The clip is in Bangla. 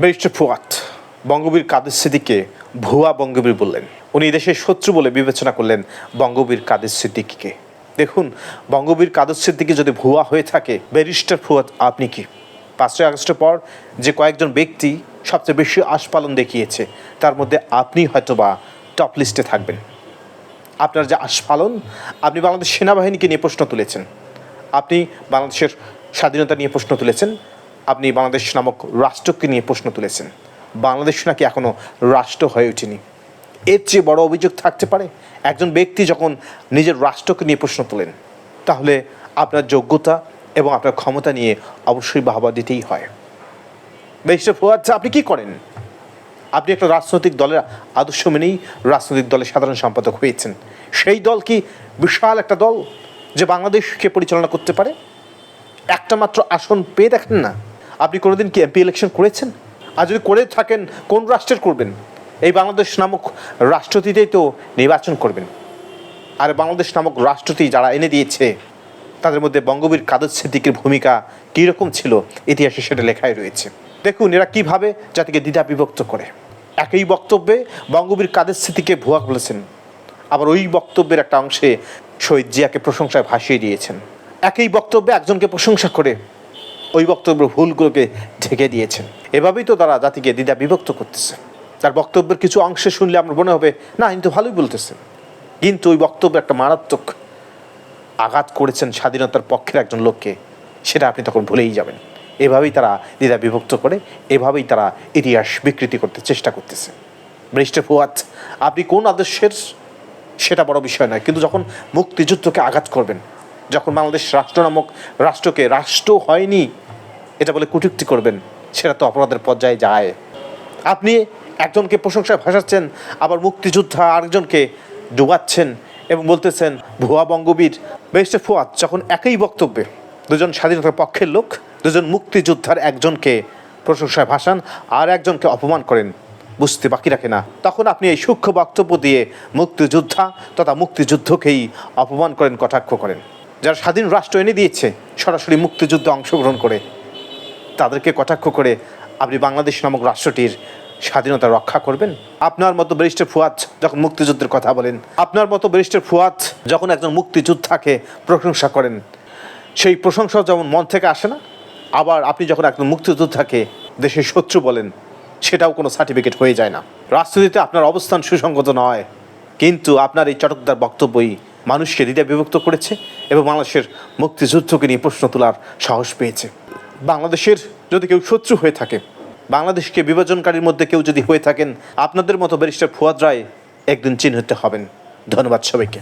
ব্যারিস্টার ফুয়াত বঙ্গবীর কাদের সিদ্দিককে ভুয়া বঙ্গবীর বললেন। উনি দেশের শত্রু বলে বিবেচনা করলেন বঙ্গবীর কাদের সিদ্দিকীকে। দেখুন, বঙ্গবীর কাদের সিদ্দিকী যদি ভুয়া হয়ে থাকে, ব্যারিস্টার ফুয়াত আপনি কি? পাঁচই আগস্টের পর যে কয়েকজন ব্যক্তি সবচেয়ে বেশি আশপালন দেখিয়েছে, তার মধ্যে আপনি হয়তোবা টপ লিস্টে থাকবেন। আপনার যে আস্ফালন আপনি বাংলাদেশ সেনাবাহিনীকে নিয়ে প্রশ্ন তুলেছেন। আপনি বাংলাদেশের স্বাধীনতা নিয়ে প্রশ্ন তুলেছেন। আপনি বাংলাদেশ নামক রাষ্ট্রকে নিয়ে প্রশ্ন তুলেছেন। বাংলাদেশ নাকি এখনও রাষ্ট্র হয়ে ওঠেনি? এর চেয়ে বড় অভিযোগ থাকতে পারে, একজন ব্যক্তি যখন নিজের রাষ্ট্রকে নিয়ে প্রশ্ন তোলেন, তাহলে আপনার যোগ্যতা এবং আপনার ক্ষমতা নিয়ে অবশ্যই বাহবা দিতেই হয়। বেশি ফুয়াদ, আপনি কি করেন? আপনি একটা রাজনৈতিক দলের আদর্শ মেনেই রাজনৈতিক দলের সাধারণ সম্পাদক হয়েছেন। সেই দল কি বিশাল একটা দল যে বাংলাদেশকে পরিচালনা করতে পারে? একটা মাত্র আসন পেয়ে দেখেন না। আপনি কোনোদিন কি এমপি ইলেকশন করেছেন? আর যদি করে থাকেন, কোন রাষ্ট্রের করবেন? এই বাংলাদেশ নামক রাষ্ট্রটিতেই তো নির্বাচন করবেন। আর বাংলাদেশ নামক রাষ্ট্রটি যারা এনে দিয়েছে, তাদের মধ্যে বঙ্গবীর কাদের সিদ্দিকের ভূমিকা কীরকম ছিল, ইতিহাসে সেটা লেখাই রয়েছে। দেখুন, এরা কীভাবে জাতিকে দ্বিধা বিভক্ত করে। একই বক্তব্যে বঙ্গবীর কাদের স্মৃতিকে ভুয়া বলেছেন, আবার ওই বক্তব্যের একটা অংশে শহীদ জিয়াকে প্রশংসায় ভাসিয়ে দিয়েছেন। একই বক্তব্যে একজনকে প্রশংসা করে ওই বক্তব্যের ভুলগুলোকে ঢেকে দিয়েছেন। এভাবেই তো তারা জাতিকে দ্বিধা বিভক্ত করতেছে। তার বক্তব্যের কিছু অংশে শুনলে আমার মনে হবে, না কিন্তু ভালোই বলতেছেন। কিন্তু ওই বক্তব্য একটা মারাত্মক আঘাত করেছেন স্বাধীনতার পক্ষের একজন লোককে, সেটা আপনি তখন ভুলেই যাবেন। এভাবেই তারা দ্বিধা বিভক্ত করে, এভাবেই তারা ইতিহাস বিকৃতি করতে চেষ্টা করতেছে। ব্রিস্টে ফুয়াত আপনি কোন আদর্শের? সেটা বড় বিষয় নয়, কিন্তু যখন মুক্তিযুদ্ধকে আঘাত করবেন যখন বাংলাদেশ রাষ্ট্র নামক রাষ্ট্রকে রাষ্ট্র হয়নি, এটা বলে কুটুক্তি করবেন, সেটা তো অপরাধের পর্যায়ে যায়। আপনি একজনকে প্রশংসায় ভাসাচ্ছেন, আবার মুক্তিযোদ্ধা আরেকজনকে ডুবাচ্ছেন এবং বলতেছেন, ভুয়া বঙ্গবীর বেস্টে ফুয়াদ, যখন একই বক্তব্যে দুজন স্বাধীনতার পক্ষের লোক, দুজন মুক্তিযোদ্ধার একজনকে প্রশংসায় ভাসান আর একজনকে অপমান করেন, বুঝতে বাকি রাখে না। তখন আপনি এই সূক্ষ্ম বক্তব্য দিয়ে মুক্তিযোদ্ধা তথা মুক্তিযুদ্ধকেই অপমান করেন, কটাক্ষ করেন। যারা স্বাধীন রাষ্ট্র এনে দিয়েছে, সরাসরি মুক্তিযুদ্ধে অংশগ্রহণ করে, তাদেরকে কটাক্ষ করে আপনি বাংলাদেশ নামক রাষ্ট্রটির স্বাধীনতা রক্ষা করবেন? আপনার মতো ব্যারিস্টার ফুয়াদ যখন মুক্তিযুদ্ধের কথা বলেন, আপনার মতো ব্যারিস্টার ফুয়াদ যখন একজন মুক্তিযোদ্ধাকে প্রশংসা করেন, সেই প্রশংসা যেমন মন থেকে আসে না, আবার আপনি যখন একজন মুক্তিযোদ্ধাকে দেশের শত্রু বলেন, সেটাও কোনো সার্টিফিকেট হয়ে যায় না। রাজনীতিতে আপনার অবস্থান সুসংগত নয়, কিন্তু আপনার এই চটকদার বক্তব্যই মানুষকে দ্বিধা বিভক্ত করেছে এবং বাংলাদেশের মুক্তিযুদ্ধকে নিয়ে প্রশ্ন তোলার সাহস পেয়েছে। বাংলাদেশের যদি কেউ শত্রু হয়ে থাকে, বাংলাদেশকে বিভাজনকারীর মধ্যে কেউ যদি হয়ে থাকেন, আপনাদের মতো ব্যারিস্টার ফুয়াদ রায় একদিন চিহ্নিত হবেন। ধন্যবাদ সবাইকে।